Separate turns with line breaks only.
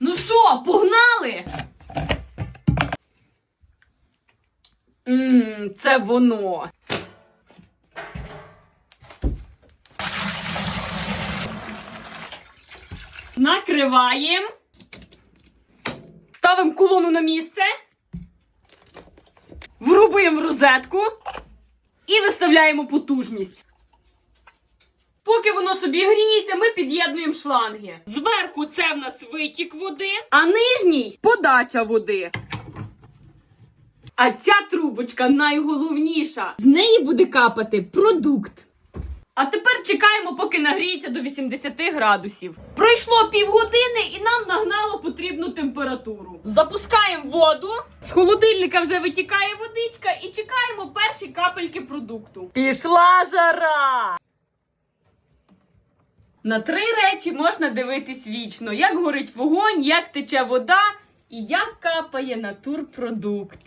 Ну що, погнали? Ммм, це воно. Накриваємо. Ставимо колону на місце. Врубуємо в розетку і виставляємо потужність. Поки воно собі гріється, ми під'єднуємо шланги. Зверху це в нас витік води, а нижній подача води. А ця трубочка найголовніша. З неї буде капати продукт. А тепер чекаємо, поки нагріється до 80 градусів. Пройшло півгодини і нам нагнало потрібну температуру. Запускаємо воду. З холодильника вже витікає водичка і чекаємо перші капельки продукту. Пішла жара! На три речі можна дивитись вічно: як горить вогонь, як тече вода і як капає натурпродукт.